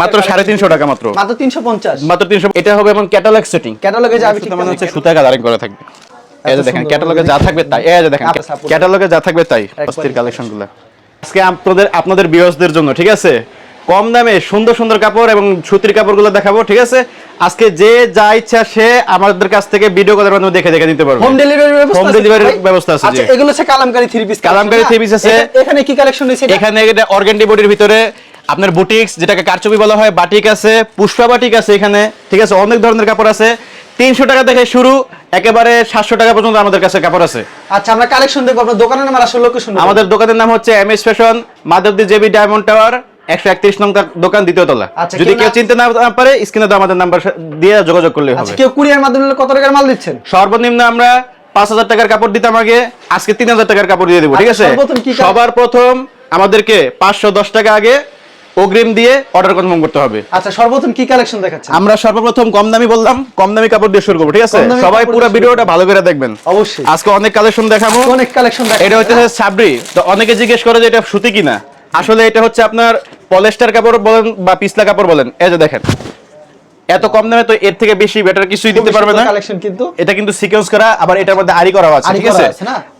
মাত্র সাড়ে তিনশো টাকা মাত্র। মাত্র তিনশো পঞ্চাশ। মাত্র তিনশো এটা হবে এবং ক্যাটালগ সেটিং ক্যাটালগে যাবে মানে হচ্ছে সুতা কালারিং করা থাকবে। এই যে দেখেন ক্যাটালগে যা থাকবে তাই। এই যে দেখেন ক্যাটালগে যা থাকবে তাই অস্থির কালেকশনগুলো। আজকে আপনাদের আপনাদের বিয়সদের জন্য ঠিক আছে? কম দামে সুন্দর সুন্দর কাপড় এবং সুতির কাপড়গুলো দেখাবো ঠিক আছে? আজকে যে যা ইচ্ছা সে আমাদের কাছ থেকে ভিডিও কলের মাধ্যমে দেখে দেখে নিতে পারবে। হোম ডেলিভারি ব্যবস্থা Home আছে। ব্যবস্থা আছে, আচ্ছা এগুলো হচ্ছে Kalamkari three piece Kalamkari three piece আছে। এখানে কি কালেকশন রয়েছে এখানে এটা অর্গেন্ডি বডির ভিতরে আপনার বুটিক্স যেটাকে কারচুপি বলা হয় বাটিক আছে পুষ্পা বাটিক আছে এখানে ঠিক আছে অনেক ধরনের কাপড় আছে। তিনশো টাকা থেকে শুরু একেবারে সাতশো টাকা পর্যন্ত আমাদের কাছে কাপড় আছে। আচ্ছা আমরা কালেকশন দেখব। আপনার দোকানের নাম আর আসল লোকেশন আমাদের দোকানের নাম হচ্ছে M S fashion Madhabdi JB diamond tower একশো একত্রিশ নং দোকান দ্বিতীয় তলা। আচ্ছা, যদি কেউ চিনতে না পারে স্ক্রিনে তো আমাদের নাম্বার দিয়ে যোগাযোগ করলে হবে। আচ্ছা কেউ কুরিয়ার মাধ্যমে কত টাকার মাল দিচ্ছেন? সর্বনিম্ন আমরা পাঁচ হাজার টাকার কাপড় দিতাম আগে আজকে তিন হাজার টাকার কাপড় দিয়ে দেবো ঠিক আচ্ছা, আছে? সবার প্রথম আমাদেরকে পাঁচশো দশ টাকা আগে অগ্রিম দিয়ে অর্ডার কনফার্ম করতে হবে। আচ্ছা সর্বপ্রথম কি কালেকশন দেখাচ্ছেন? আমরা সর্বপ্রথম কম দামি বললাম কম দামি কাপড় দিয়ে শুরু করব ঠিক আছে? সবাই পুরো ভিডিওটা ভালো করে দেখবেন। অবশ্যই। আজকে অনেক কালেকশন দেখাবো। অনেক কালেকশন এটা হচ্ছে সাবরি তো অনেকে জিজ্ঞেস করে যে এটা সুতি কিনা। আসলে এটা হচ্ছে আপনার পলেস্টার কাপড় বলেন বা পিছলা কাপড় বলেন। এই যে দেখেন। এত কম দামে তো এর থেকে বেশি বেটার কিছুই দিতে পারবে না। কালেকশন কিন্তু। এটা কিন্তু সিকোয়েন্স করা আবার এটার মধ্যে আরি করা আছে ঠিক আছে?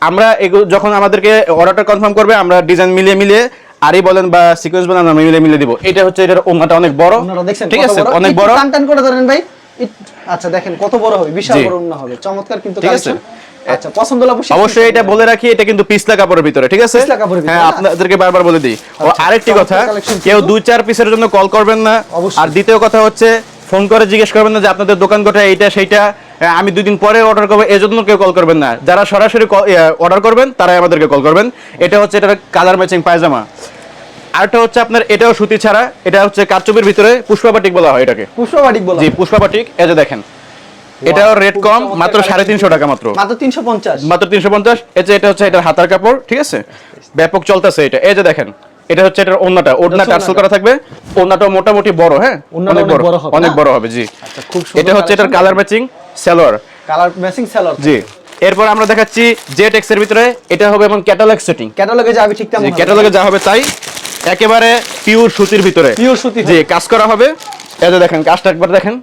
আমরা যখন আমাদেরকে অর্ডারটা কনফার্ম করবে আমরা ডিজাইন মিলিয়ে মিলিয়ে আরি বলেন বা সিকোয়েন্স বলেন আমরা মিলিয়ে মিলিয়ে দিব। এটা হচ্ছে এটার ওন্নাটা অনেক বড়। ঠিক আছে অনেক বড়। টান টান করে ধরেন ভাই। আচ্ছা দেখেন কত বড় হবে? বিশাল বড় উন্না হবে। চমৎকার কিন্তু ঠিক আছে। আচ্ছা পছন্দ অবশ্যই এটা বলে রাখি এটা কিন্তু পিছলা কাপড়ের ভিতরে ঠিক আছে? হ্যাঁ আপনাদেরকে বারবার বলে দিই। ও আচ্ছা, আরেকটি কথা কেউ দুই চার পিসের জন্য কল করবেন না। আর দ্বিতীয় কথা হচ্ছে ফোন করে জিজ্ঞেস করবেন না যে আপনাদের দোকান কোথায় এইটা সেইটা। আমি দুই দিন পরে অর্ডার করব এজন্য কেউ কল করবেন না। যারা সরাসরি অর্ডার করবেন তারাই আমাদেরকে কল করবেন। এটা হচ্ছে এটা কালার ম্যাচিং পায়জামা। আরেকটা হচ্ছে আপনার এটাও সুতি ছাড়া এটা হচ্ছে কারচুপির ভিতরে পুষ্পাবাটিক বলা হয় এটাকে। পুষ্পবাটিক বলা জি পুষ্পাবাটিক এই যে দেখেন। এটাও রেট কম মাত্র সাড়ে তিনশো টাকা মাত্র। মাত্র তিনশো পঞ্চাশ। মাত্র তিনশো পঞ্চাশ এই যে এটা হচ্ছে এটার হাতার কাপড় ঠিক আছে? ব্যাপক চলতেছে এটা। এই যে দেখেন এটা হচ্ছে এটার ওন্নাটা ওড়না হচ্ছে টার্সেল। করা থাকবে। ওন্নাটা মোটামুটি বড় হ্যাঁ? অনেক বড়। হবে, অনেক বড় হবে জি। আচ্ছা, এটা হচ্ছে এটার colour matching salwar colour matching Sailor. জি। এরপর আমরা দেখাচ্ছি জেট এক্সের ভিতরে এটা হবে এবং ক্যাটালগ সেটিং ক্যাটালগে যাবে ঠিক তেমন ক্যাটালগে যা হবে তাই একেবারে পিওর সুতির ভিতরে। পিওর সুতি জি কাজ করা হবে। এই যে দেখেন কাজটা একবার দেখেন।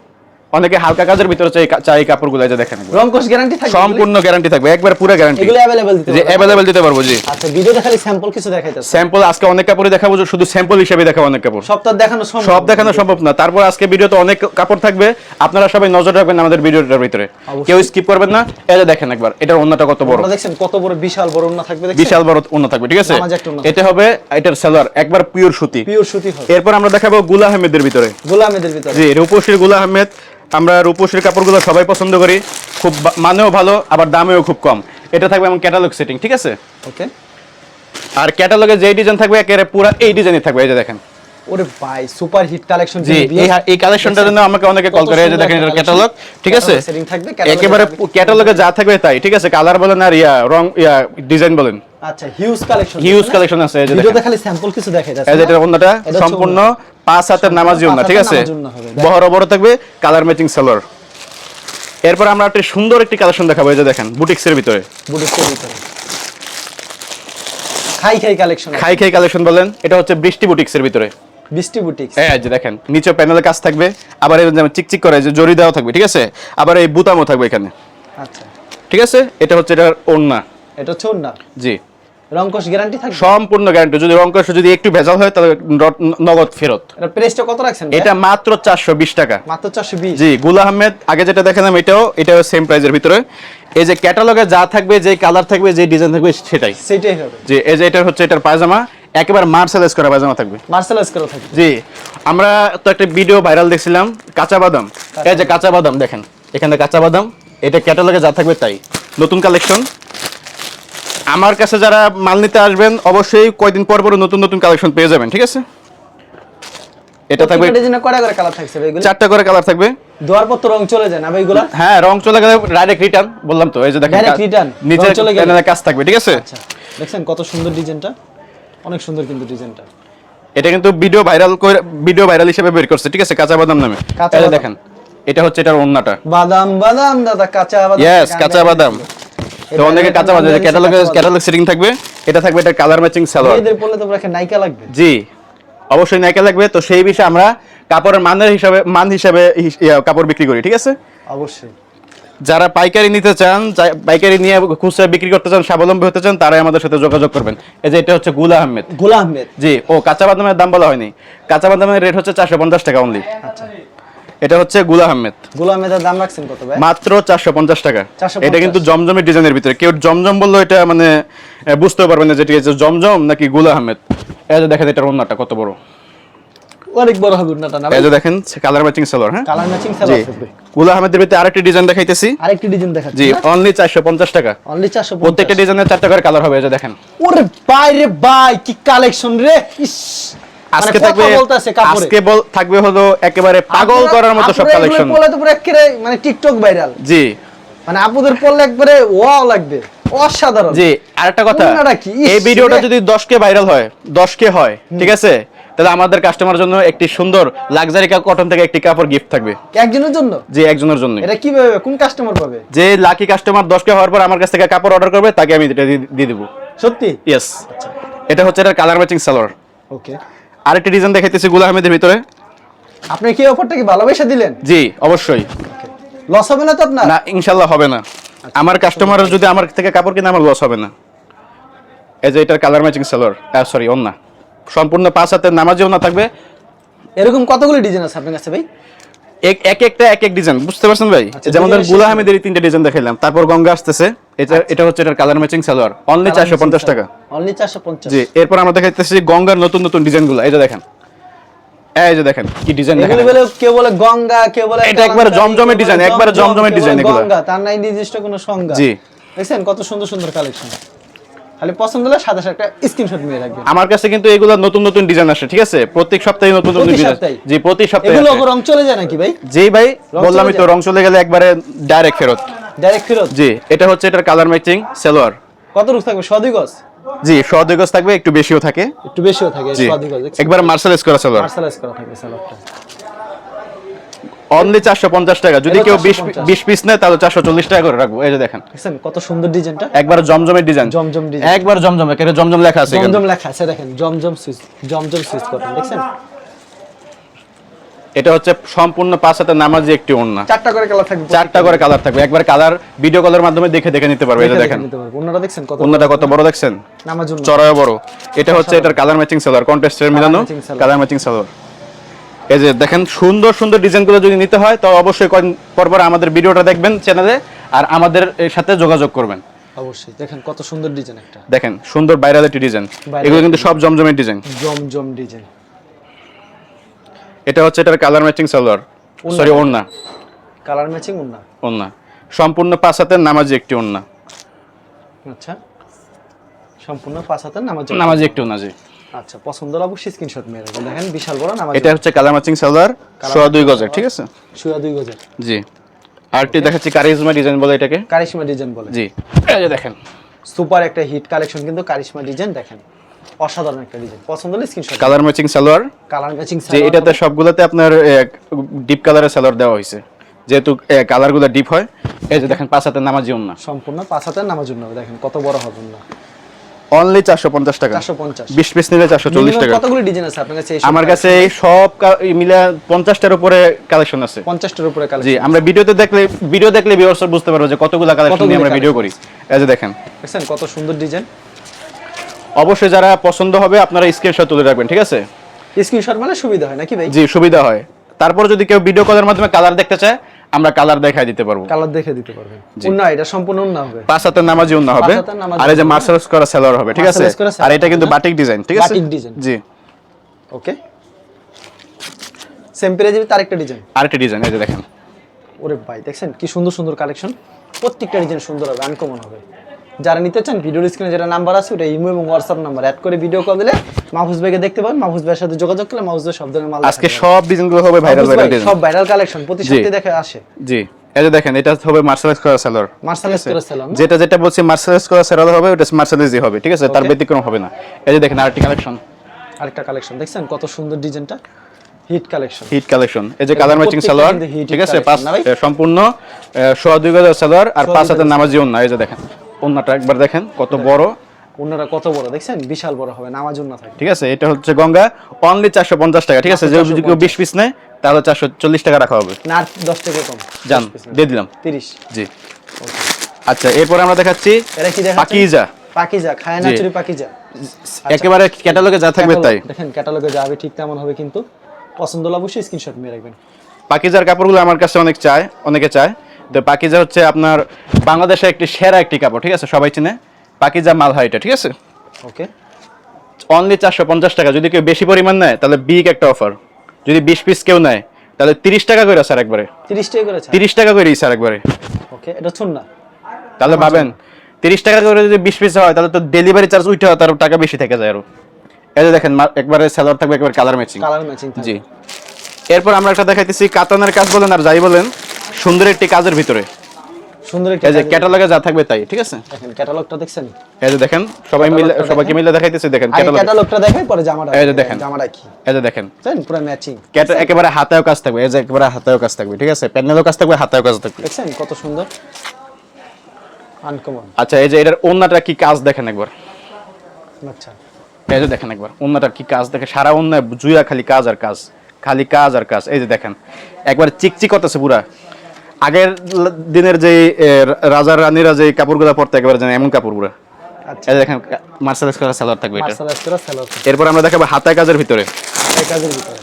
অনেকে হালকা কাজের ভিতরে চাই চাই এই কাপড়গুলো এই যে দেখেন একবার। রংকশ গ্যারান্টি থাকবে সম্পূর্ণ গ্যারান্টি থাকবে একবার পুরো গ্যারান্টি এগুলো अवेलेबल দিতে যে পারবেন। অ্যাভেলেবেল দিতে পারবো জি আচ্ছা ভিডিও দেখালে স্যাম্পল কিছু দেখাইতেছে স্যাম্পল আজকে অনেক কাপড়ই দেখাবো যে শুধু স্যাম্পল হিসেবে দেখাবো অনেক কাপড় সব তো আর দেখানো সম্ভব সব না। দেখানো সম্ভব না তারপর আজকে ভিডিওতে অনেক কাপড় থাকবে আপনারা সবাই নজর রাখবেন আমাদের ভিডিওটার ভিতরে অবশ্যই। কেউ স্কিপ করবেন না এটা দেখেন একবার এটার অন্যটা কত বড় আপনারা দেখছেন কত বড় বিশাল বড় উন্না থাকবে দেখছেন বিশাল বড় অন্য থাকবে ঠিক আছে নামাজ একটা ওড়না এটা হবে এটার সালোয়ার একবার পিওর সুতি পিওর সুতি হবে এরপর আমরা দেখাবো গুলা আহমেদের ভিতরে গোলামেদের ভিতরে জি রূপসীর গুলা আহমেদ আমরা রূপসীর কাপড়গুলো সবাই পছন্দ করি। খুব মানেও ভালো আবার দামেও খুব কম। এটা থাকবে এবং ক্যাটালগ সেটিং ঠিক আছে? ওকে আর ক্যাটালগে যেই ডিজাইন থাকবে একেবারে পুরো এই ডিজাইনই থাকবে এই যে দেখেন। ওরে ভাই সুপার হিট কালেকশন জি এই এই কালেকশনটার জন্য আমাকে অনেকে কল করে যে দেখেন এটার ক্যাটালগ ঠিক আছে? সেটিং থাকবে একেবারে। ক্যাটালগে যা থাকবে তাই ঠিক আছে? কালার বলেন আর ইয়া রং ইয়া ডিজাইন বলেন। আচ্ছা হিউজ কালেকশন হিউজ কালেকশন আছে? এই যে ভিডিওতে দেখেন। খালি স্যাম্পল কিছু দেখাই যাচ্ছে এই যে এটা সম্পূর্ণ। পাঁচ হাতের নামাজি পাঁচ ঠিক আছে? ওড়না বড় থাকবে কালার ম্যাচিং সালোয়ার এরপর আমরা একটা সুন্দর একটি কালেকশন দেখাবো এই যে দেখেন বুটিক্সের ভিতরে। বুটিক্সের ভিতরে। খাই খাই কালেকশন খাই খাই কালেকশন বলেন এটা হচ্ছে বৃষ্টি বুটিক্সের ভিতরে। বৃষ্টি বুটিক্স। এই যে দেখেন নিচে প্যানেলে কাজ থাকবে আবার এই যেমন চিকচিক করে যে জরি দেওয়া থাকবে ঠিক আছে? আবার এই বুতামও থাকবে এখানে। আচ্ছা। ঠিক আছে? এটা হচ্ছে এটার ওন্না এটা হচ্ছে ওড়না? জি। রংকশ গ্যারান্টি থাকবে? সম্পূর্ণ গ্যারান্টি যদি রং কষ্ট যদি একটু ভেজাল হয় তাহলে নগদ ফেরত। এটা প্রাইসটা কত রাখছেন এটা মাত্র চারশো বিশ টাকা। মাত্র 420 জি গুল আহমেদ আগে যেটা দেখালাম এটাও এটাও সেম প্রাইজের ভিতরে। এই যে ক্যাটালগে যা থাকবে যে কালার থাকবে যে ডিজাইন থাকবে সেটাই। সেটাই হবে। যে এই যে এটা হচ্ছে এটার পায়জামা। একেবারে মার্শালাইজ করা পায়জামা থাকবে। মার্সেলাইজ করা থাকবে। জি আমরা তো একটা ভিডিও ভাইরাল দেখছিলাম কাঁচা বাদাম। এই যে কাঁচা বাদাম দেখেন। এখানে কাঁচা বাদাম এটা ক্যাটালগে যা থাকবে তাই। নতুন কালেকশন আমার কাছে যারা মাল নিতে আসবেন অবশ্যই কয়দিন পর পর নতুন নতুন কালেকশন পেয়ে যাবেন ঠিক আছে? এটা থাকবে ডিজাইনে কয়টা করে কালার থাকছে এগুলো? চারটা করে কালার থাকবে। দেওয়ার পর তো রং চলে যায় না ভাই এগুলা? হ্যাঁ রং চলে গেলে ডাইরেক্ট রিটার্ন বললাম তো এই যে দেখেন return, নিচে চলে গেলে। কাজ থাকবে ঠিক আছে? আচ্ছা দেখছেন কত সুন্দর ডিজাইনটা? অনেক সুন্দর কিন্তু ডিজাইনটা। এটা কিন্তু ভিডিও ভাইরাল করে ভিডিও ভাইরাল হিসেবে বের করছে ঠিক আছে? কাঁচা বাদাম নামে। কাঁচা দেখেন এটা হচ্ছে এটার ওন্নাটা বাদাম বাদাম দাদা কাঁচা বাদাম। ইয়েস কাঁচা বাদাম। তো অনেকে কাঁচা দিয়েছে ক্যাটালগে। ক্যাটালগ সেটিং থাকবে এটা থাকবে এটা কালার ম্যাচিং সালোয়ার মেয়েদের পড়লে তো রাখে নাইকা লাগবে। জি অবশ্যই নাইকা লাগবে। তো সেই বিষয়ে আমরা কাপড়ের মানের হিসাবে মান হিসাবে কাপড় বিক্রি করি ঠিক আছে? অবশ্যই। যারা পাইকারি নিতে চান পাইকারি নিয়ে খুচরা বিক্রি করতে চান স্বাবলম্বী হতে চান তারাই আমাদের সাথে যোগাযোগ করবেন। এই যে এটা হচ্ছে গুলা আহমেদ। গুলা আহমেদ। জি ও কাঁচা বাদামের দাম বলা হয়নি। কাঁচা বাদামের রেট হচ্ছে চারশো পঞ্চাশ টাকা অনলি আচ্ছা। এটা হচ্ছে গুলা আহমেদ। গোলা আহমেদের দাম রাখছেন কত ভাই? মাত্র চারশো পঞ্চাশ টাকা। এটা কিন্তু জমজমের ডিজাইনের ভিতরে। কেউ জমজম বলল এটা মানে বুঝতে পারবেন না যে ঠিক আছে জমজম নাকি গুলা আহমেদ। এই যে দেখেন এটার অন্যটা কত বড়। অনেক বড় হবে উন্নটা না এই যে দেখেন কালার ম্যাচিং সেলর হ্যাঁ? কালার ম্যাচিং সালোয়ার থাকবে গুলা আহমেদের ভিতরে আরেকটি ডিজাইন দেখাইতেছি। আরেকটি ডিজাইন দেখাচ্ছি জি অনলি চারশো পঞ্চাশ টাকা। অনলি 450 প্রত্যেকটা ডিজাইনের চারটা করে কালার হবে এই যে দেখেন। ওরে ভাই রে ভাই কি কালেকশন রে ইস। আজকে মানে থাকবে বলতেছে কাপড়ে? আজকে বল থাকবে হলো একেবারে পাগল করার মতো সব কালেকশন পরলে তো পুরো একেবারে মানে টিকটক ভাইরাল জি। মানে আপুদের পরলে একবারে ওয়াও লাগবে। অসাধারণ। জি আরেকটা কথা। এই ভিডিওটা যদি 10 কে ভাইরাল হয় 10 কে হয় ঠিক আছে? তাহলে আমাদের কাস্টমার জন্য একটি সুন্দর লাক্সারি কটন থেকে একটি কাপড় গিফট থাকবে। একজনের জন্য? যে একজনের জন্য এটা কীভাবে কোন কাস্টমার পাবে? যে লাকি কাস্টমার 10 কে হওয়ার পর আমার কাছ থেকে কাপড় অর্ডার করবে তাকে আমি এটা দিয়ে- দিয়ে দেব। সত্যি? ইয়েস এটা হচ্ছে এটার কালার ম্যাচিং সালোয়ার ওকে আরেকটি ডিজাইন দেখাইতেছি গুলা আহমেদের ভিতরে। আপনি কি অফারটা কি ভালোবেসে দিলেন? জি অবশ্যই। লস হবে না তো আপনার? না ইনশাল্লাহ হবে না। আমার কাস্টমার যদি আমার থেকে কাপড় কিনে আমার লস হবে না। এই যে এটার কালার ম্যাচিং সালোয়ার সরি অন্য সম্পূর্ণ পাঁচ হাতের নামাজেও না থাকবে। এরকম কতগুলো ডিজাইন আছে আপনার কাছে ভাই? এক এক একটা এক এক ডিজাইন বুঝতে পারছেন ভাই? আচ্ছা, যেমন ধরেনগুলা আহমেদের তিনটা ডিজাইন দেখাইলাম তারপর গঙ্গা আসতেছে এটা এটা হচ্ছে এটার কালার ম্যাচিং সালোয়ার অনলি চারশো পঞ্চাশ টাকা। অনলি চারশো পঞ্চাশ। জি এরপর আমরা দেখাইতেছি গঙ্গার নতুন নতুন ডিজাইনগুলো এই যে দেখেন। এই যে দেখেন কি ডিজাইন দেখেন এগুলো বলে কেউ বলে গঙ্গা কেউ বলে এটা একবারে জমজমের বলে একবারে জমজমের design এগুলো। গঙ্গা তার নাই নির্দিষ্ট কোনো সংজ্ঞা। জি। দেখছেন? কত সুন্দর সুন্দর কালেকশন পছন্দ হলে সাদা একটা স্ক্রিনশট নিয়ে রাখবেন আমার কাছে কিন্তু এগুলো নতুন নতুন ডিজাইন আসে ঠিক আছে? প্রত্যেক সপ্তাহে নতুন নতুন ডিজাইন জি প্রতি সপ্তাহে এগুলো রং চলে যায় নাকি ভাই? জি ভাই বললামই তো রং চলে গেলে একবারে ডাইরেক্ট ফেরত। ডাইরেক্ট ফেরত? জি এটা হচ্ছে এটার কালার ম্যাচিং সালোয়ার। কত রূপ থাকবে? সদি গজ? জি সহযোগ থাকবে একটু বেশিও থাকে। একটু বেশিও থাকে গজ একবার মার্শালাইজ করা সালোয়ার। মার্শালাইজ করা থাকবে সালোয়ারটা। অনলি চারশো পঞ্চাশ টাকা। যদি কেউ 450 পিস নেয় তাহলে চারশো চল্লিশ টাকা করে রাখব। এই যে দেখেন। কত সুন্দর ডিজাইনটা একবার জমজমের ডিজাইন জমজম ডিজাইন একবার জমজম এখানে জমজম লেখা আছে জমজম লেখা আছে দেখেন জমজম সুইচ জমজম সুইচ দেখছেন? এটা হচ্ছে সম্পূর্ণ পাঁচ হাতে নামাজি একটি ওড়না। চারটা করে কালার থাকবে চারটা করে কালার থাকবে। একবার কালার ভিডিও কলের মাধ্যমে দেখে দেখে নিতে পারবে এটা দেখেন। দেখছেন কত কত বড় দেখছেন? নামার চড়ায় বড়। এটা হচ্ছে এটার কালার ম্যাচিং সালোয়ার কন্টেস্টের মিলানো কালার ম্যাচিং সালোয়ার এই যে দেখেন সুন্দর সুন্দর ডিজাইনগুলো যদি নিতে হয় তো অবশ্যই পর পর আমাদের ভিডিওটা দেখবেন চ্যানেলে আর আমাদের এর সাথে যোগাযোগ করবেন। অবশ্যই। দেখেন কত সুন্দর ডিজাইন একটা। দেখেন সুন্দর ভাইরাল একটি ডিজাইন এগুলো কিন্তু সব জমজমের ডিজাইন। জমজম ডিজাইন। এটা হচ্ছে এটার কালার ম্যাচিং সালোয়ার। সরি ওড়না। কালার ম্যাচিং না ওড়না। সম্পূর্ণ পাঁচ হাতের নামাজি একটি ওড়না। আচ্ছা। সম্পূর্ণ পাঁচ হাতের নামার জন্য নামাজি একটি ওড়না জি। আচ্ছা পছন্দ হলে অবশ্যই স্ক্রিনশট মেরে রাখবেন দেখেন বিশাল বড় নামাজ এটা হচ্ছে কালার ম্যাচিং সালোয়ার সোয়া দুই গজের ঠিক আছে? শুয়া দুই গজের। জি। আরেকটি দেখাচ্ছি কারিজমা ডিজাইন বলে এটাকে। কারিশমা ডিজাইন বলে। জি। এই যে দেখেন সুপার একটা হিট কালেকশন কিন্তু কারিশমা ডিজাইন দেখেন অসাধারণ একটা ডিজাইন পছন্দ হলে screenshot colour matching salwar. Colour matching যে এটাতে সবগুলোতে আপনার ডিপ কালারের সালোয়ার দেওয়া হয়েছে। যেহেতু কালারগুলো ডিপ হয়। এই যে দেখেন পাঁচ হাতের নামাজি ওড়না সম্পূর্ণ পাঁচ হাতের হবে। দেখেন কত বড় হবে না অনলি চারশো পঞ্চাশ টাকা। চারশো পঞ্চাশ। বিশ পিস নিলে চারশো চল্লিশ টাকা। কতগুলো ডিজাইন আছে আপনার কাছে আমার কাছে সব মিলে পঞ্চাশটার উপরে কালেকশন আছে। পঞ্চাশটার উপরে জি আমরা ভিডিওতে দেখলে ভিডিও দেখলে ভিউয়ার্স বুঝতে পারব যে কতগুলো কালেকশন নিয়ে আমরা ভিডিও করি। এই যে দেখেন। দেখছেন কত সুন্দর ডিজাইন অবশ্যই যারা পছন্দ হবে আপনারা স্ক্রিনশট তুলে রাখবেন ঠিক আছে? স্ক্রিনশট মানে সুবিধা হয় নাকি ভাই? জি সুবিধা হয়। তারপর যদি কেউ ভিডিও কলের মাধ্যমে কালার দেখতে চায় আমরা কালার দেখাই দিতে পারব। কালার দেখে দিতে পারবেন। উন্না এটা সম্পূর্ণ উন্না হবে। পাঁচ হাতের নামাজি উন্না হবে। আর এই যে। মার্শালস করা সেলর হবে ঠিক আছে? আর এটা কিন্তু বাটিক ডিজাইন ঠিক আছে? Batik design. জি। ওকে সেম পেজে আরেকটা ডিজাইন আরেকটা ডিজাইন এই যে দেখেন। ওরে ভাই দেখছেন কি সুন্দর সুন্দর কালেকশন প্রত্যেকটা ডিজাইন সুন্দর হবে আনকমন হবে। যারা নিতে চান ভিডিওর স্ক্রিনে যেটা নাম্বার আছে ওটা ইমো এবং হোয়াটসঅ্যাপ নাম্বার অ্যাড করে ভিডিও কল দিলে মাহফুজ ভাইকে দেখতে পাবেন। মাহফুজ ভাইয়ের সাথে যোগাযোগ করলে মাহফুজ ভাই সব ধরনের মাল আজকে সব ডিজাইনগুলো হবে ভাইরাল ভাইরাল সব ভাইরাল কালেকশন প্রতি সপ্তাহে দেখে আসে। জি। এই যে দেখেন এটা হবে মার্শালাইজ করা সেলর মার্শালাইজ করে সেলন যেটা যেটা বলছি মার্শালাইজ করা সেলর হবে ওটা মার্শালাইজই হবে ঠিক আছে? তার ব্যতিক্রম হবে না। এই যে দেখেন আরেকটি কালেকশন আরেকটা কালেকশন দেখছেন কত সুন্দর ডিজাইনটা? হিট কালেকশন হিট কালেকশন এই যে কালার ম্যাচিং সালোয়ার ঠিক আছে? পাঁচ না? সম্পূর্ণ সোয়া দুই গজের সালোয়ার আর পাঁচ হাতের নামাজি ওন্না এই যে দেখেন। ওন্নাটা একবার দেখেন কত বড়। অন্যরা কত বড় দেখছেন? বিশাল বড় হবে নামাজ না থাকে ঠিক আছে এটা হচ্ছে গঙ্গা অনলি চারশো পঞ্চাশ টাকা ঠিক আছে? যে যদি কেউ বিশ পিস নেয় তাহলে চারশো চল্লিশ টাকা রাখা হবে। না দশ টাকা কম। যান দিয়ে দিলাম। তিরিশ। জি। আচ্ছা এরপর আমরা দেখাচ্ছি এটা কি দেখা পাকিজা। পাকিজা খায় না চুরি পাকিজা। একেবারে ক্যাটালগে যা থাকবে তাই। দেখেন ক্যাটালগে যাবে ঠিক তেমন হবে কিন্তু। পছন্দ হলে অবশ্যই স্ক্রিনশট নিয়ে রাখবেন। পাকিজার কাপড়গুলো আমার কাছে অনেক চায় অনেকে চায়। তো পাকিজা হচ্ছে আপনার বাংলাদেশের একটি সেরা একটি কাপড় ঠিক আছে? সবাই চিনে? পাকিজা মাল হয় এটা ঠিক আছে? ওকে অনলি চারশো পঞ্চাশ টাকা। যদি কেউ বেশি পরিমাণ নেয় তাহলে বিগ একটা অফার যদি বিশ পিস কেউ নেয় তাহলে তিরিশ টাকা করে স্যার একবারে। তিরিশ টাকা করেছে তিরিশ টাকা করে স্যার একবারে। ওকে এটা শুন না। তাহলে ভাবেন তিরিশ টাকা করে যদি বিশ পিস হয় তাহলে তো ডেলিভারি চার্জ উঠে হয় তার টাকা বেশি থেকে যায় আরও। এই যে দেখেন একবারে স্যালার থাকবে একবার কালার ম্যাচিং কালার ম্যাচিং জি। এরপর আমরা একটা দেখাইতেছি কাতানের কাজ বলেন আর যাই বলেন। সুন্দর একটি কাজের ভিতরে। সুন্দর একটা এই যে ক্যাটালগে যা থাকবে তাই ঠিক আছে? দেখেন ক্যাটালগটা দেখছেন? এই যে দেখেন সবাই মিলে সবাইকে মিলে দেখাইতেছি দেখেন ক্যাটালগ। ক্যাটালগটা দেখাই পরে জামাটা এই যে দেখেন। জামাটা কি? এই যে দেখেন। জানেন পুরো ম্যাচিং ক্যাটা একেবারে হাতেও কাজ থাকবে এই যে একেবারে হাতেও কাজ থাকবে ঠিক আছে? প্যানেলও কাজ থাকবে হাতেও কাজ থাকবে। দেখছেন? কত সুন্দর। আনকমন আচ্ছা এই যে এটার অন্যটা কি কাজ দেখেন একবার? আচ্ছা। এই যে দেখেন একবার অন্যটার কি কাজ দেখে সারা অন্য জুয়া খালি কাজ আর কাজ খালি কাজ আর কাজ। এই যে দেখেন একবার চিকচিক করতেছে পুরা। আগের দিনের যে এ, রাজা রানীরা যে কাপড়গুলো পরতে একেবারে জানে এমন কাপড়গুলো। আচ্ছা। দেখেন মার্সেলাইজ করা সালোয়ার থাকবে এরপর আমরা দেখাবো কাজের ভিতরে।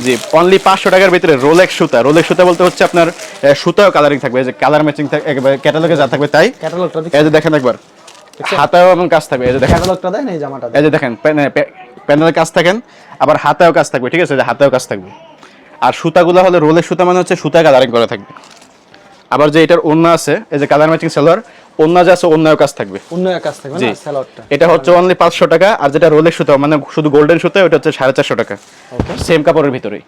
জি অনলি পাঁচশো টাকার ভিতরে রোলেক্স সুতা। রোলেক্স সুতা বলতে হচ্ছে আপনার সুতাও কালারিং থাকবে যে কালার ম্যাচিং থাকবে ক্যাটালগে যা থাকবে তাই। এই যে দেখেন একবার। হাতাও এবং কাজ থাকবে এই যে দেখেন। এই জামাটা এই যে দেখেন প্যানেলের কাজ থাকেন আবার হাতেও কাজ থাকবে ঠিক আছে? যে হাতেও কাজ থাকবে। আর সুতাগুলো হলে রোলের সুতা মানে হচ্ছে সুতা কালারিং করা থাকবে। আবার যে এটার ওন্না আছে এই যে কালার ম্যাচিং সালোয়ার ওন্না যে আছে ওন্নাও কাজ থাকবে। অন্য কাজ থাকবে না সেলরটা এটা হচ্ছে অনলি পাঁচশো টাকা আর যেটা রোলের সুতা মানে শুধু গোল্ডেন সুতা ওটা হচ্ছে সাড়ে চারশো টাকা। ওকে সেম কাপড়ের ভিতরেই।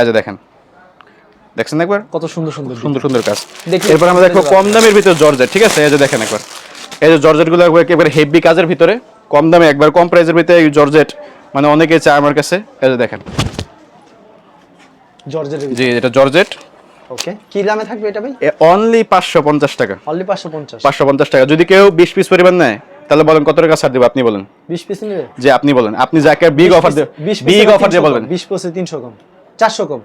এই যে দেখেন। দেখছেন একবার? কত সুন্দর সুন্দর সুন্দর সুন্দর কাজ। দেখি, এরপর আমরা দেখব কম দামের ভিতরে জর্জেট ঠিক আছে? এই যে দেখেন একবার। এই যে জর্জেটগুলো একেবারে হেভি কাজের ভিতরে কম দামে একবার কম প্রাইসের ভিতরে এই জর্জেট মানে অনেকে চায় আমার কাছে। এই যে দেখেন। জর্জের জি এটা জর্জেট। ওকে কি দামে থাকবে এটা ভাই? অনলি পাঁচশো পঞ্চাশ টাকা। অনলি পাঁচশো পঞ্চাশ। পাঁচশো পঞ্চাশ টাকা। যদি কেউ বিশ পিস পরিমাণ নেয় তাহলে বলেন কত টাকা ছাড় দেবো আপনি বলেন। বিশ পিস নিবে? যে আপনি বলেন। আপনি যাকে বিগ অফার দেবেন বিগ অফার দিয়ে বলবেন। বিশ পিসে তিনশো কম। চারশো কম।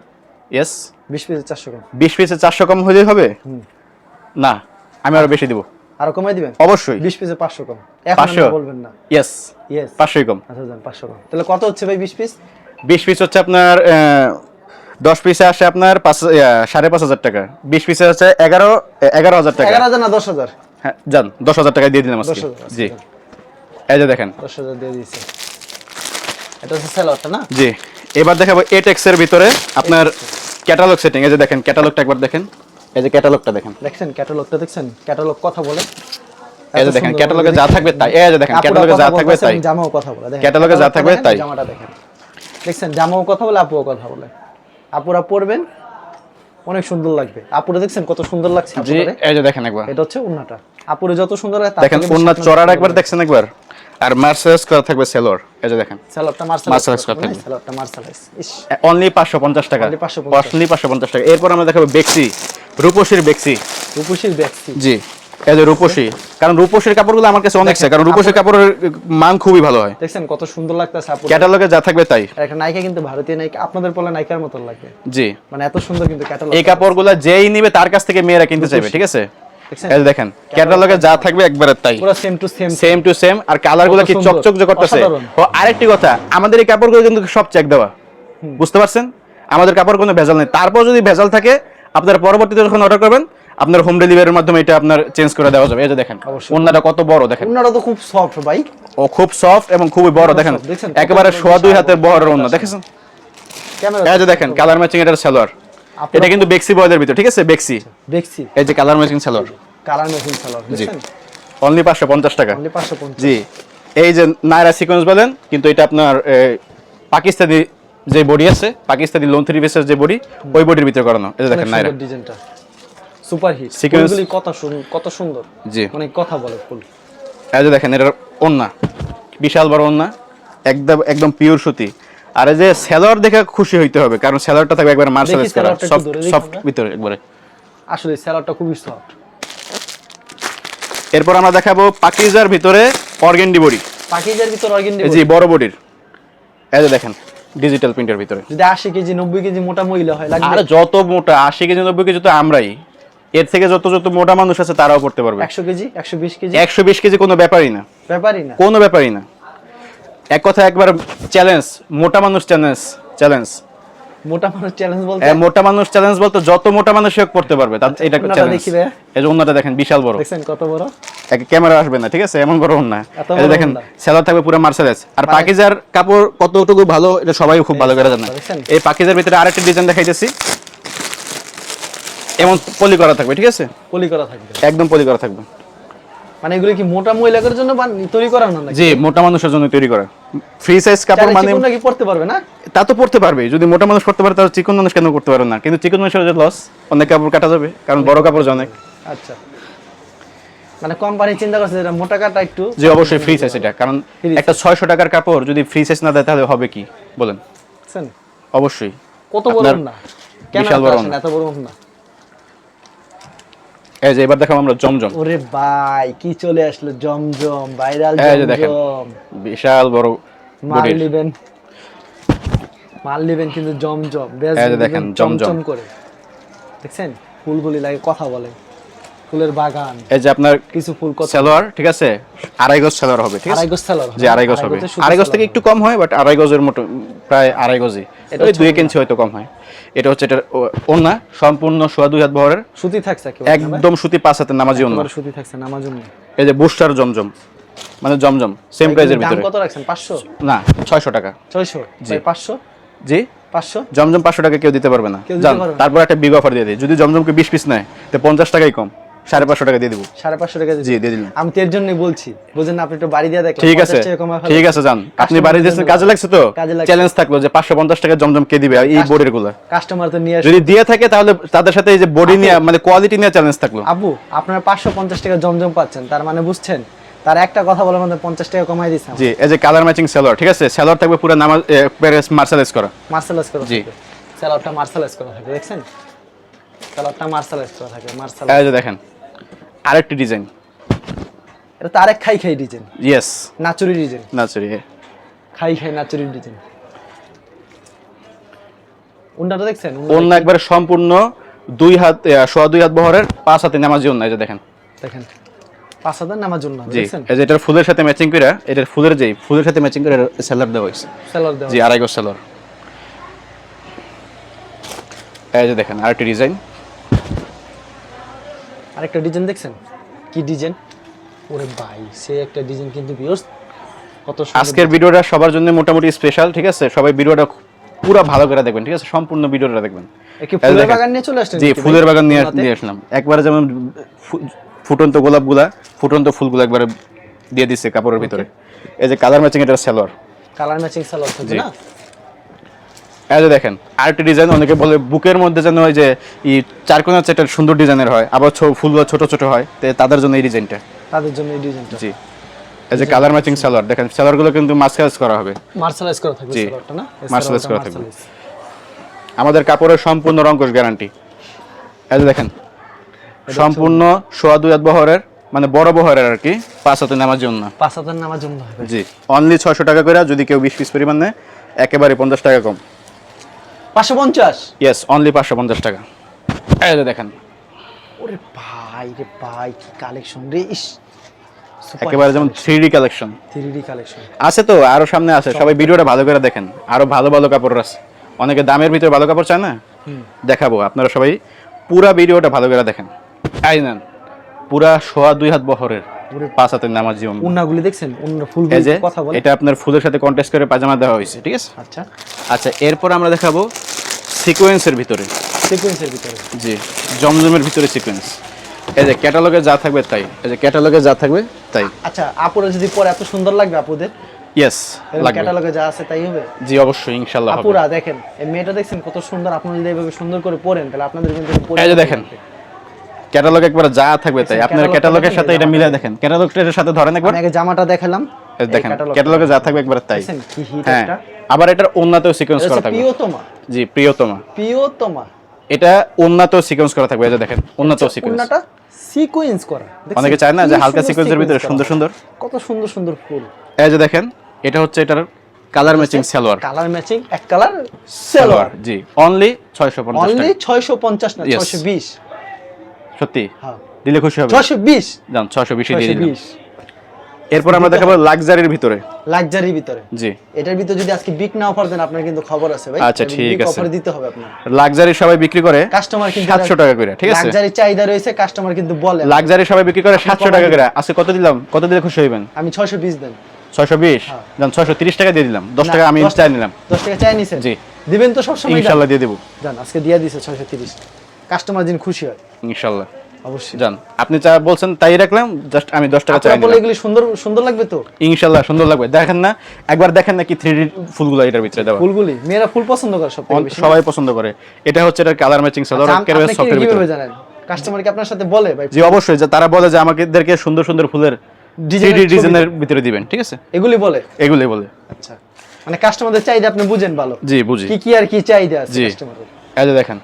ইয়েস বিশ পিসে চারশো কম। বিশ পিসে চারশো কম হলেই হবে? না আমি আরও বেশি দিব। আরও কমাই দিবেন? অবশ্যই। বিশ পিসে পাঁচশো কম। এখন? বলবেন না। ইয়েস ইয়েস পাঁচশোই কম। আচ্ছা যান পাঁচশো কম। তাহলে কত হচ্ছে ভাই বিশ পিস বিশ পিস হচ্ছে আপনার দশ পিসে আসে আপনার পাঁচ সাড়ে পাঁচ হাজার টাকা। বিশ পিসে হচ্ছে এগারো এগারো হাজার টাকা। এগারো হাজার না দশ হাজার। হ্যাঁ যান দশ হাজার টাকা দিয়ে দিলাম আজকে। 10,000 জি। এই যে দেখেন। দশ হাজার দিয়ে দিয়েছে। এটা হচ্ছে সেলরটা না? জি। এবার দেখাবো এটেক্স এর ভিতরে আপনার ক্যাটালগ সেটিং এই যে দেখেন ক্যাটালগটা একবার দেখেন। এই যে ক্যাটালগটা দেখেন। দেখছেন ক্যাটালগটা দেখছেন? ক্যাটালগ কথা বলে। এই যে দেখেন ক্যাটালগে যা থাকবে তাই। এই যে দেখেন ক্যাটালগে যা থাকবে তাই। জামাও কথা বলে। দেখেন ক্যাটালগে যা থাকবে তাই। জামাটা দেখেন দেখছেন জামাও কথা বলে আপুও কথা বলে। আপুরা পরবেন অনেক সুন্দর লাগবে। আপুরা দেখছেন কত সুন্দর লাগছে জি এই যে দেখেন একবার। এটা হচ্ছে উন্নাটা। আপুরে যত সুন্দর হয় দেখেন বেশি চড়ার একবার। দেখছেন একবার? আর মার্সেস করা থাকবে সেলর এই যে দেখেন। স্যালাডটা মার্শাল Marcellus করা থাকবে। স্যালাডটা মার্শালাইজ ইস। অনলি পাঁচশো পঞ্চাশ টাকা। Only 550 অনলি পাঁচশো পঞ্চাশ টাকা। এরপর আমরা দেখাবো বেক্সি রূপসীর বেক্সি রূপসীর ব্যাগসি জি। এই যে রূপসী কারণ রূপসীর কাপড়গুলো আমার কাছে অনেক কারণ রূপসীর কাপড়ের মান খুবই ভালো হয়। দেখছেন কত সুন্দর লাগতেছে আপু ক্যাটালগে যা থাকবে তাই। একটা নায়িকা কিন্তু ভারতীয় নায়িকা আপনাদের পলে নায়িকার মতো লাগবে জি। মানে এত সুন্দর কিন্তু ক্যাটালগ। এই কাপড়গুলো যেই নিবে তার কাছ থেকে মেয়েরা কিনতে চাইবে ঠিক আছে? এই দেখেন ক্যাটালগে যা থাকবে একবারে তাই। পুরো same to same same to same আর কালারগুলো কত কি চকচক যে করতেছে। ও আরেকটি কথা আমাদের এই কাপড়গুলো কিন্তু সব চেক দেওয়া। বুঝতে পারছেন? আমাদের কাপড় কোনো ভেজাল নেই। তারপর যদি ভেজাল থাকে আপনারা পরবর্তীতে যখন অর্ডার করবেন আপনার হোম ডেলিভারির মাধ্যমে এটা আপনার চেঞ্জ করে দেওয়া যাবে। এই যে দেখেন। ওন্নাটা কত বড় দেখেন। উন্নাটা তো খুব সফট ভাই। ও খুব সফট এবং খুবই বড় দেখেন একেবারে সোয়া দুই হাতের বড় ওন্না আছে। দেখেছেন? এই যে দেখেন কালার ম্যাচিং এটার সালোয়ার। এটা কিন্তু বেক্সি বয়দের ভিতর ঠিক আছে? বেক্সি দেখছি এই যে colour matching salwar. Colour machine salwar দেখছেন? অনলি পাঁচশো পঞ্চাশ টাকা। অনলি পাঁচশো পঞ্চাশ। জি। এই যে নায়রা সিকোয়েন্স বলেন কিন্তু এটা আপনার পাকিস্তানি যে বডি আছে পাকিস্তানি লোন থ্রি বেসের যে বডি ওই বডির ভিতরে করানো। এই দেখেন নায়রা ডিজাইনটা সুপার হিট। ফুলগুলি কত সুন্দর কত সুন্দর। জি। অনেক কথা বলে ফুল। এই যে দেখেন এটার ওন্না বিশাল বড় ওন্না একদম একদম পিওর সুতি। আর এই যে সেলর দেখে খুশি হইতে হবে কারণ সেলরটা থাকবে একবার করা সেলরটা একটু সফট সফট ভিতরে একবারে। আসলে স্যালাডটা খুবই সফট এরপর আমরা দেখাবো পাকিজার ভিতরে অর্গেন্ডি বডি। পাকিজের ভিতর অর্গেন জি বড়। বডির। এই যে দেখেন ডিজিটাল প্রিন্টের ভিতরে। যদি আশি কেজি নব্বই কেজি মোটা মহিলা হয় লাগবে। আর যত মোটা আশি কেজি নব্বই কেজি তো আমরাই। এর থেকে যত যত মোটা মানুষ আছে তারাও করতে পারবে। একশো কেজি একশো বিশ কেজি? একশো বিশ কেজি কোনো ব্যাপারই না। ব্যাপারই না। কোনো ব্যাপারই না। এক কথা একবার চ্যালেঞ্জ মোটা মানুষ চ্যালেঞ্জ চ্যালেঞ্জ মোটা মানুষ চ্যালেঞ্জ বলতে? মোটা মানুষ চ্যালেঞ্জ বলতে যত মোটা মানুষ হোক করতে পারবে। এটা চ্যালেঞ্জ এই যে দেখেন বিশাল বড়। দেখছেন কত বড়? এক ক্যামেরা আসবে না ঠিক আছে? এমন বড় না। এই দেখেন। সেলার থাকবে পুরো মার্সেলেস আর পাকিজার কাপড় কতটুকু ভালো এটা সবাই খুব ভালো করে জানে। এই পাকিজার ভিতরে আরেকটা ডিজাইন দেখাইতেছি। এমন পলি করা থাকবে ঠিক আছে? পলি করা থাকবে। একদম পলি করা থাকবে। মানে এগুলো কি মোটা মহিলাদের জন্য বান- তৈরি করা না জি মোটা মানুষের জন্য তৈরি করা। ফ্রি সাইজ কাপড় মানে নাকি পড়তে পারবে না? তা তো পড়তে পারবে। যদি মোটা মানুষ পড়তে পারে তাহলে চিকন মানুষ কেন করতে পারে না? কিন্তু চিকন মানুষের যে লস অনেক কাপড় কাটা যাবে কারণ বড় কাপড় অনেক। আচ্ছা। মানে কোম্পানি চিন্তা করছে যেটা মোটা কাটা একটু যে অবশ্যই ফ্রি সাইজ এটা। কারণ একটা ছয়শো টাকার কাপড় যদি ফ্রি সাইজ না দেয় তাহলে হবে কি? বলেন? অবশ্যই। কত বড় আপনার না কেন বিশাল বড় না, এত বড় না এই যে এবার দেখাবো আমরা জমজম। ওরে ভাই কি চলে আসলো? জমজম ভাইরাল। জমজম। বিশাল বড় মাল নিবেন। মাল নিবেন কিন্তু জমজম। এই যে দেখেন, জমজম। করে। দেখছেন? ফুলগুলি লাগে কথা বলে। ফুলের বাগান। এই যে আপনার কিছু ফুল কত সালোয়ার ঠিক আছে? আড়াই গজ সালোয়ার হবে ঠিক আছে? আড়াই গজ সালোয়ার যে আড়াই গজ হবে। আড়াই গজ থেকে একটু কম হয় বাট আড়াই গজের মতো প্রায় আড়াই গজই। এটা ওই দুই এক ইঞ্চি হয়তো কম হয়। এটা হচ্ছে এটা ওনা সম্পূর্ণ সোয়া দুই হাত বহরের। সুতি থাকছে একদম সুতি পাঁচ হাতের নামাজি ওনা সুতি থাকছে নামাজি ওনা এই যে বুস্টার জমজম মানে জমজম সেম প্রাইজের দাম ভিতরে। কত রাখছেন? পাঁচশো? না ছয়শো টাকা। ছয়শো? জি। পাঁচশো? জি? পাঁচশো? জমজম পাঁচশো টাকা কেউ দিতে পারবে না। তারপর একটা বিগ অফার দিয়ে দিই। যদি জমজমকে বিশ পিস নেয় তো পঞ্চাশ টাকাই কম। সাড়ে পাঁচশো টাকা দিয়ে দিব। সাড়ে পাঁচশো টাকা জি দিয়ে দিলাম। আমি তো এর জন্যই বলছি। বুঝেন আপনি একটু বাড়ি দিয়ে দেখলেন ঠিক আছে 50 টাকা কমায় ফেলেন। ঠিক আছে যান। আপনি বাড়ি দিয়েছেন কাজে লাগছে তো? চ্যালেঞ্জ থাকল যে পাঁচশো পঞ্চাশ টাকা জমজম কে দিবে এই বোর্ডেরগুলা কাস্টমার তো নিয়ে যদি দিয়ে থাকে তাহলে তাদের সাথে এই যে বডি নিয়ে মানে কোয়ালিটি নিয়ে চ্যালেঞ্জ থাকল। আবু আপনারা পাঁচশো পঞ্চাশ টাকা জমজম পাচ্ছেন তার মানে বুঝছেন? তার একটা কথা বলার মধ্যে পঞ্চাশ টাকা কমাই দিচ্ছে জি এই যে কালার ম্যাচিং সেলর ঠিক আছে? সেলর থাকবে পুরো নামাজ প্যারেস মার্শালাইজ করা। মার্শালাইজ করা জি। থাকে স্যালাডটা মার্শালাইজ করা থাকে দেখছেন? স্যালাডটা মার্শালাইজ করা থাকে মার্শাল এই যে দেখেন। আরেকটি ডিজাইন। এটা তো আরেক খাই খাই ডিজাইন। ইয়েস নাচুরি ডিজাইন। না সরি খাই খাই নাচুরি ডিজাইন। উন্ডাটা দেখছেন? অন্য একবারে সম্পূর্ণ দুই হাত সোয়া দুই হাত বহরের পাঁচ হাতে নামাজি এই যে দেখেন। দেখেন পাঁচ হাজার নামার জন্য দেখছেন? এই যে এটার ফুলের সাথে ম্যাচিং করে এটার ফুলের যে ফুলের সাথে ম্যাচিং করে সেলার দেওয়া হয়েছে। সেলার দেওয়া জি আড়াই গজ সেলর এই যে দেখেন আরেকটি ডিজাইন। আরেকটা ডিজাইন দেখছেন? কি ডিজাইন? ওরে ভাই সে একটা ডিজাইন কিন্তু ভিউয়ার্স কত আজকের ভিডিওটা সবার জন্য মোটামুটি স্পেশাল ঠিক আছে? সবাই ভিডিওটা পুরো ভালো করে দেখবেন ঠিক আছে? সম্পূর্ণ ভিডিওটা দেখবেন। ফুলের বাগান নিয়ে চলে আসছেন জি ফুলের বাগান নিয়ে? নিয়ে আসলাম। একবারে যেমন ফুটন্ত গোলাপগুলা ফুটন্ত ফুলগুলো একবারে দিয়ে দিচ্ছে কাপড়ের ভিতরে। এই যে কালার ম্যাচিং এটা সালোয়ার। কালার ম্যাচিং সালোয়ার থাকবে না? এই দেখেন আরেকটি ডিজাইন অনেকে বলে বুকের মধ্যে যেন ওই যে ই চারকোনা চেটের সুন্দর ডিজাইনের হয় আবার ফুলগুলো ছোট ছোট হয় তো তাদের জন্য এই ডিজাইনটা তাদের জন্য এই ডিজাইনটা জি। এই যে কালার ম্যাচিং সালোয়ার দেখেন সালোয়ারগুলো কিন্তু মাস্কারাইজ করা হবে। মার্শালাইজ করা থাকবে সালোয়ারটা না? এই সালোয়ারটা করা থাকবে। আমাদের কাপড়ের সম্পূর্ণ রঙ্কশ গ্যারান্টি এই যে দেখেন সম্পূর্ণ সোয়া দুই হাত বহরের মানে বড় বহরের আর কি পাঁচ হাতে নেওয়ার জন্য। পাঁচ হাজার নামার জন্য জি অনলি ছয়শো টাকা করে যদি কেউ বিশ পিস পরিমাণ একেবারে পঞ্চাশ টাকা কম। পাঁচশো পঞ্চাশ? ইয়েস অনলি পাঁচশো পঞ্চাশ টাকা। এই যে দেখেন। ওরে ভাই রে ভাই কি কালেকশন রে ইস। একেবারে যেমন three D collection three D collection আছে তো আরও সামনে আছে সবাই ভিডিওটা ভালো করে দেখেন আরও ভালো ভালো কাপড় আছে। অনেকে দামের ভিতরে ভালো কাপড় চায় না? দেখাবো আপনারা সবাই পুরা ভিডিওটা ভালো করে দেখেন। আই নেন পুরা সোয়া দুই হাত বহরের। ওরে পাঁচ হাতের নামাজ জীবন উন্নাগুলি দেখছেন? উন্ন ফুল কথা বলে। এটা আপনার ফুলের সাথে কন্টেস্ট করে পাজামা দেওয়া হয়েছে ঠিক আছে? আচ্ছা। আচ্ছা এরপর আমরা দেখাবো সিকোয়েন্সের ভিতরে। সিকোয়েন্সের ভিতরে। জি জমজমের ভিতরে সিকোয়েন্স এই যে ক্যাটালগে যা থাকবে তাই। এই যে ক্যাটালগে যা থাকবে তাই। আচ্ছা আপুরা যদি পরে এত সুন্দর লাগবে আপুদের? ইয়েস লাগবে। ক্যাটালগে যা আছে তাই হবে? জি অবশ্যই আপুরা দেখেন এই মেয়েটা দেখছেন কত সুন্দর আপনারা যদি সুন্দর করে পরেন তাহলে আপনাদের কিন্তু পরে এই যে দেখেন ক্যাটালগ একবার যা থাকবে তাই। আপনার ক্যাটালগের সাথে এটা মিলে দেখেন। ক্যাটালগটার সাথে ধরেন একবার। আগে জামাটা দেখালাম। দেখেন ক্যাটালগে যা থাকবে একবার তাই। হ্যাঁ আবার এটার উন্নত সিকোয়েন্স করা থাকবে। প্রিয়তমা। জি প্রিয়তমা। প্রিয়তমা। এটা উন্নত সিকোয়েন্স করা থাকবে এই যে দেখেন উন্নত সিকোয়েন্স উন্নতটা সিকোয়েন্স করা। অনেকে চায় না যে হালকা সিকোয়েন্সের ভিতরে সুন্দর সুন্দর। কত সুন্দর সুন্দর ফুল। এই যে দেখেন এটা হচ্ছে এটার colour matching salwar. Colour matching এক কালার সালোয়ার জি অনলি 650 অনলি 650 না 620 সত্যি? হ্যাঁ। দিলে খুশি হবে। দিয়ে দিলাম। এরপর আমরা দেখাবো লাক্সারির ভিতরে। লাক্সারির ভিতরে। জি। এটার ভিতরে যদি আজকে বিক না অফার দেন আপনার কিন্তু খবর আছে ভাই। আচ্ছা, ঠিক আছে। অফার দিতে হবে আপনার। লাক্সারি সবাই বিক্রি করে কাস্টমার কিন্তু সাতশো টাকা করে ঠিক আছে? লাক্সারি চাহিদা রয়েছে কাস্টমার কিন্তু বলে। লাক্সারি সবাই বিক্রি করে সাতশো কমাই টাকা করে। আজকে কত দিলাম? কত দিলে খুশি হইবেন? আমি ছয়শো বিশ দেন। ছয়শো বিশ? হ্যাঁ। যান টাকা দিয়ে দিলাম। দশ না, টাকা আমি চাই নিলাম। দশ টাকা চাই নিছেন? জি। দিবেন তো সবসময় দেন? ইনশাল্লাহ দিয়ে দেবো। দেন আজকে দিয়ে দিছে ছয়শো তিরিশ। কাস্টমার দিন খুশি হয়। ইনশাল্লাহ। অবশ্যই। যান আপনি যা বলছেন তাই রাখলাম জাস্ট আমি দশ টাকা চাই বলে এগুলি সুন্দর সুন্দর লাগবে তো? ইনশাল্লাহ সুন্দর লাগবে। দেখেন না একবার দেখেন না কি থ্রি ডি ফুলগুলো এটার ভিতরে দেওয়া। ফুলগুলি? মেয়েরা ফুল পছন্দ করে সব সবাই পছন্দ করে। এটা হচ্ছে এটার কালার ম্যাচিং সালোয়ার একেবারে সফটের ভিতরে। জানেন? কাস্টমার কি আপনার সাথে বলে ভাই জি অবশ্যই যে তারা বলে যে আমাদেরকে সুন্দর সুন্দর ফুলের ছবি। ডিজাইনের ভিতরে দিবেন ঠিক আছে? এগুলি বলে? এগুলি বলে। আচ্ছা। মানে কাস্টমারদের চাহিদা আপনি বুঝেন ভালো। জি বুঝি। কি কি আর কি চাহিদা আছে জি। কাস্টমারের এই যে দেখেন.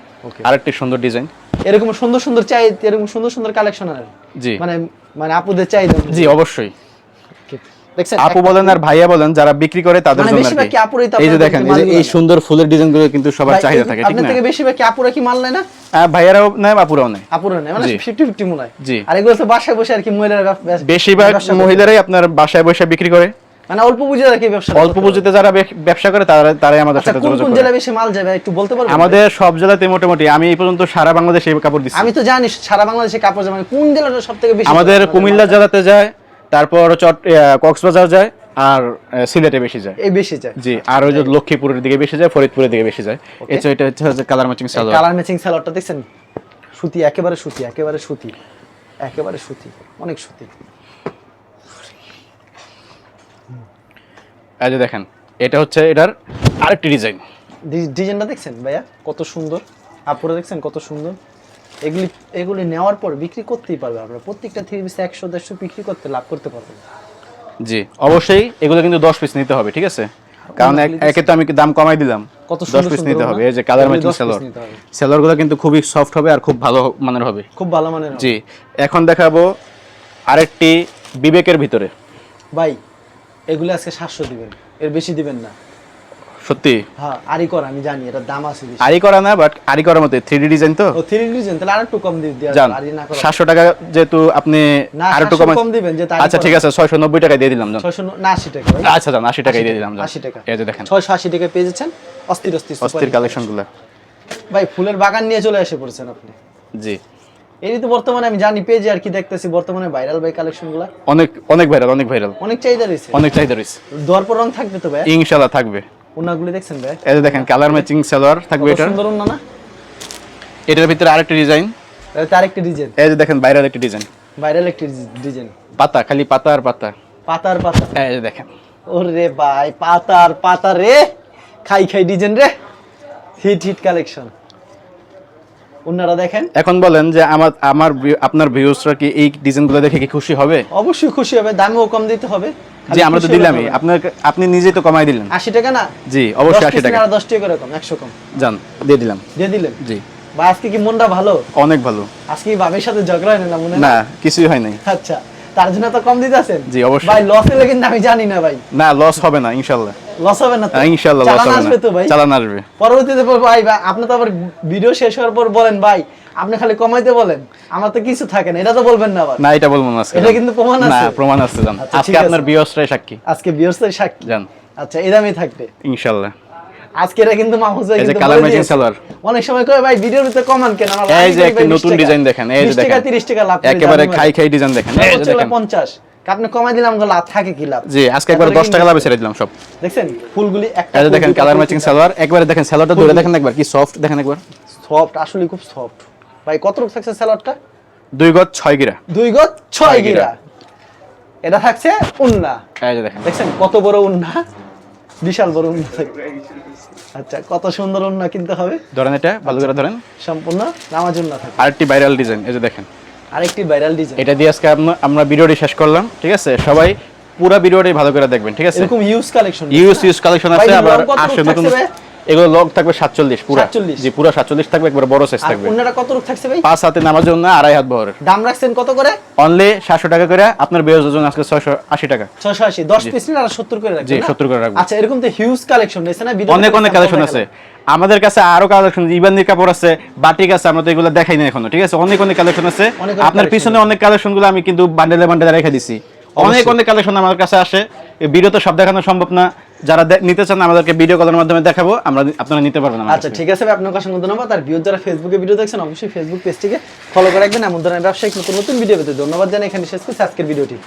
আরেকটি সুন্দর ডিজাইন। এরকম সুন্দর সুন্দর চাহিদা এরকম সুন্দর সুন্দর কালেকশন আর? জি। মানে মানে আপুদের চাহিদা জি অবশ্যই। আপু বলেন আর ভাইয়া বলেন যারা বিক্রি করে তাদের মানে জন্য আর বেশিরভাগ কি। আপুরাই তো এই যে দেখেন এই সুন্দর ফুলের ডিজাইনগুলো কিন্তু সবার চাহিদা থাকে ঠিক না? থেকে বেশিরভাগ কি আপুরা কি মাল নেয় না? আহ, ভাইয়ারাও নেয় আপুরাও নেয়। আপুরা নেয় মানে জি। ফিফটি ফিফটি মনে হয় জি। আর এগুলো তো বাসায় বসে আর কি মহিলারা বেশিরভাগ মহিলারাই আপনার বাসায় বসে বিক্রি করে। মানে অল্প পুঁজি আর কি ব্যবসা অল্প পুঁজিতে যারা ব্যবসা করে তারা তারাই আমাদের আচ্ছা সাথে যোগাযোগ কোন জেলায় বেশি মাল যাবে একটু বলতে পারবেন? আমাদের সব জেলাতে মোটামুটি আমি এই পর্যন্ত সারা বাংলাদেশে কাপড় দিচ্ছি আমি তো জানি সারা বাংলাদেশে কাপড় জামা কোন জেলাটা সব থেকে বেশি আমাদের কুমিল্লা জেলাতে যায় তারপর চট কক্সবাজার যায় আর সিলেটে বেশি যায়। এই বেশি যায়। জি আর ওই যে লক্ষ্মীপুরের দিকে বেশি যায় ফরিদপুরের দিকে বেশি যায়। এটা এটা হচ্ছে colour matching salwar colour matching সালোয়ারটা দেখছেন? সুতি একেবারে সুতি একেবারে সুতি। একেবারে সুতি অনেক সুতি। এই যে দেখেন এটা হচ্ছে এটার আরেকটি ডিজাইন। ডিজাইনটা দেখছেন ভাইয়া? কত সুন্দর। আপুরা দেখছেন কত সুন্দর। এগুলি এগুলি নেওয়ার পর বিক্রি করতেই পারবে আমরা প্রত্যেকটা থ্রি পিস একশো দেড়শো বিক্রি করতে লাভ করতে পারব জি অবশ্যই এগুলো কিন্তু দশ পিস নিতে হবে ঠিক আছে? কারণ এক- তো আমি দাম কমাই দিলাম। কত দশ পিস নিতে হবে। এই যে কালার ম্যাচিং 10 piece সালোয়ার নিতে হবে। সালোয়ারগুলো কিন্তু খুবই সফট হবে আর খুব ভালো মানের হবে। খুব ভালো মানের জি এখন দেখাবো আরেকটি বিবেকের ভিতরে। ভাই এগুলি আজকে সাতশো দিবেন। এর বেশি দিবেন না। সত্যি? হ্যাঁ আরি করা আমি জানি এটার দাম আছে বেশি। আরি করা না বাট আরি করার মতো ডিজাইন তো? ও ডিজাইন তাহলে কম দিয়ে আরি না করা। সাতশো টাকা যেহেতু আপনি কম দিবেন যে আচ্ছা ঠিক আছে ছয়শো নব্বই টাকা দিয়ে দিলাম যান ছয়শো না আশি টাকা আচ্ছা আশি টাকাই দিয়ে দিলাম যান আশি টাকা। এই যে দেখেন। ছয়শো আশি টাকা পেয়ে যাচ্ছেন? অস্থির অস্থির অস্থির hit। কালেকশনগুলা। ভাই ফুলের বাগান নিয়ে চলে এসে পড়েছেন আপনি। জি। এরই তো বর্তমানে আমি জানি পেজে আর কি দেখতেছি বর্তমানে ভাইরাল ভাই কালেকশনগুলা। অনেক অনেক ভাইরাল অনেক ভাইরাল অনেক চাহিদা রয়েছে। অনেক চাহিদা রয়েছে। দর পর রং থাকবে তো ভাই? ইনশাল্লাহ থাকবে। ওনাগুলি দেখছেন ভাই? এই যে দেখেন কালার ম্যাচিং সালোয়ার থাকবে এটা। সুন্দর ওনা না? এটার ভিতরে আরেকটি ডিজাইন তার একটি ডিজাইন এই যে দেখেন বাইরের একটি ডিজাইন ভাইরাল একটি ডিজাইন পাতা খালি পাতা আর পাতা। পাতার পাতা। এই যে দেখেন। ওরে ভাই পাতার পাতা রে। খাই খাই ডিজাইন রে। হিট হিট কালেকশন ওনারা দেখেন। এখন বলেন যে আমার আমার আপনার ভিউসরা কি এই ডিজাইনগুলো দেখে কি খুশি হবে? অবশ্যই খুশি হবে দামেও কম দিতে হবে। জি আমরা তো দিলামই। আপনার আপনি তো কমাই দিলেন। আশি টাকা না? জি অবশ্যই আশি টাকা। দশ টাকা করে কম একশো কম। যান দিয়ে দিলাম। দিয়ে দিলেন? জি। বা আজকে কি মনটা ভালো? অনেক ভালো। আজকে কি সাথে ঝগড়া হয় না মনে না কিছুই হয় নাই। আচ্ছা তার জন্য তো কম দিতে আছেন? জি, অবশ্যই। ভাই লস হলে কিন্তু আমি জানি না ভাই। না লস হবে না ইনশাল্লাহ। লস হবে না তো? হ্যাঁ, লস আসবে তো ভাই। চালান আসবে। পরবর্তীতে ভাই ভাই আপনি তো আবার ভিডিও শেষ হওয়ার পর বলেন ভাই আপনি খালি কমাইতে বলেন। আমার তো কিছু থাকে না এটা তো বলবেন না আবার। না এটা বলব না এটা কিন্তু প্রমাণ না প্রমাণ আছে জান। আচ্ছা, আজকে আপনার বিয়সরাই সাক্ষী। আজকে বিয়র্সের সাক্ষী। জান। আচ্ছা থাকবে। ইনশাল্লাহ আজকে এটা কিন্তু মাহফুজ ভাই কিন্তু কালার ম্যাচিং সালোয়ার। অনেক সময় কয় ভাই ভিডিওর ভিতরে কমান কেন? আমার এই যে একটা নতুন ডিজাইন দেখেন এই যে 20 টাকা 30 টাকা লাভ একেবারে খাই খাই ডিজাইন দেখেন এই যে দেখেন। 50 আপনি কমাই দিলাম গো লাভ থাকে কি লাভ? জি আজকে একবার তারপরে 10 টাকা লাভে ছেড়ে দিলাম সব। দেখছেন ফুলগুলি একটা এই দেখেন কালার ম্যাচিং সালোয়ার একবারে দেখেন সালোয়ারটা ধরে দেখেন একবার কি সফট দেখেন একবার। সফট আসলে খুব সফট ভাই কত রূপ থাকছে স্যালাডটা দুই গজ ছয় গিরা। দুই গজ ছয় গিরা। এটা থাকছে উন্না। এই যে দেখেন। দেখছেন কত বড় উন্না? বিশাল বড় উন্না। আচ্ছা কত সুন্দর উন্না কিনতে হবে? ধরেন এটা ভালো করে ধরেন। সম্পূর্ণ নামাজ উন্না থাকবে। আরেকটি ভাইরাল ডিজাইন এই যে দেখেন। আরেকটি ভাইরাল ডিজাইন এটা দিয়ে আজকে আমরা- ভিডিওটি শেষ করলাম ঠিক আছে? সবাই পুরো ভিডিওটি ভালো করে দেখবেন ঠিক আছে? এরকম use collection use use collection আছে আবার আসে নতুন এগুলো থাকবে সাতচল্লিশ পুরো। 47 জি পুরো সাতচল্লিশ থাকবে একবার বড় সাইজ থাকবে। অন্যটা কত রূপ থাকছে ভাই? পাঁচ হাতে নামার জন্য আড়াই হাত বহরের। দাম রাখছেন কত করে? অনলি সাতশো টাকা করে আপনার আজকে ছয়শো আশি টাকা। পিস আর সত্তর করে রাখবেন জি, 70 করে রাখব। আচ্ছা এরকম তো হিউজ কালেকশন না? ভিডিও অনেক অনেক কালেকশন আছে। আমাদের কাছে আরও কালেকশন ইবানির কাপড় আছে বাটিক আছে আমরা তো এগুলো দেখাই না এখনও ঠিক আছে? অনেক অনেক কালেকশন আছে। আপনার পিছনে অনেক কালেকশনগুলো আমি কিন্তু বান্ডেলে বান্ডেলে রেখে দিছি। অনেক অনেক কালেকশন আমার কাছে আসে। ভিডিও তো সব দেখানো সম্ভব না। যারা নিতে চান আমাদেরকে ভিডিও কলের মাধ্যমে দেখাবো। আমরা আপনারা নিতে পারবেন আচ্ছা ঠিক আছে ভাই আপনার অসংখ্য ধন্যবাদ। আর ভিউ যারা ফেসবুকে ভিডিও দেখছেন অবশ্যই ফেসবুক পেজটিকে ফলো করে রাখবেন। এমন ধরনের ব্যবসায়িক নতুন নতুন ভিডিও পেতে ধন্যবাদ জানাই। এখানে শেষ করছি আজকের ভিডিওটি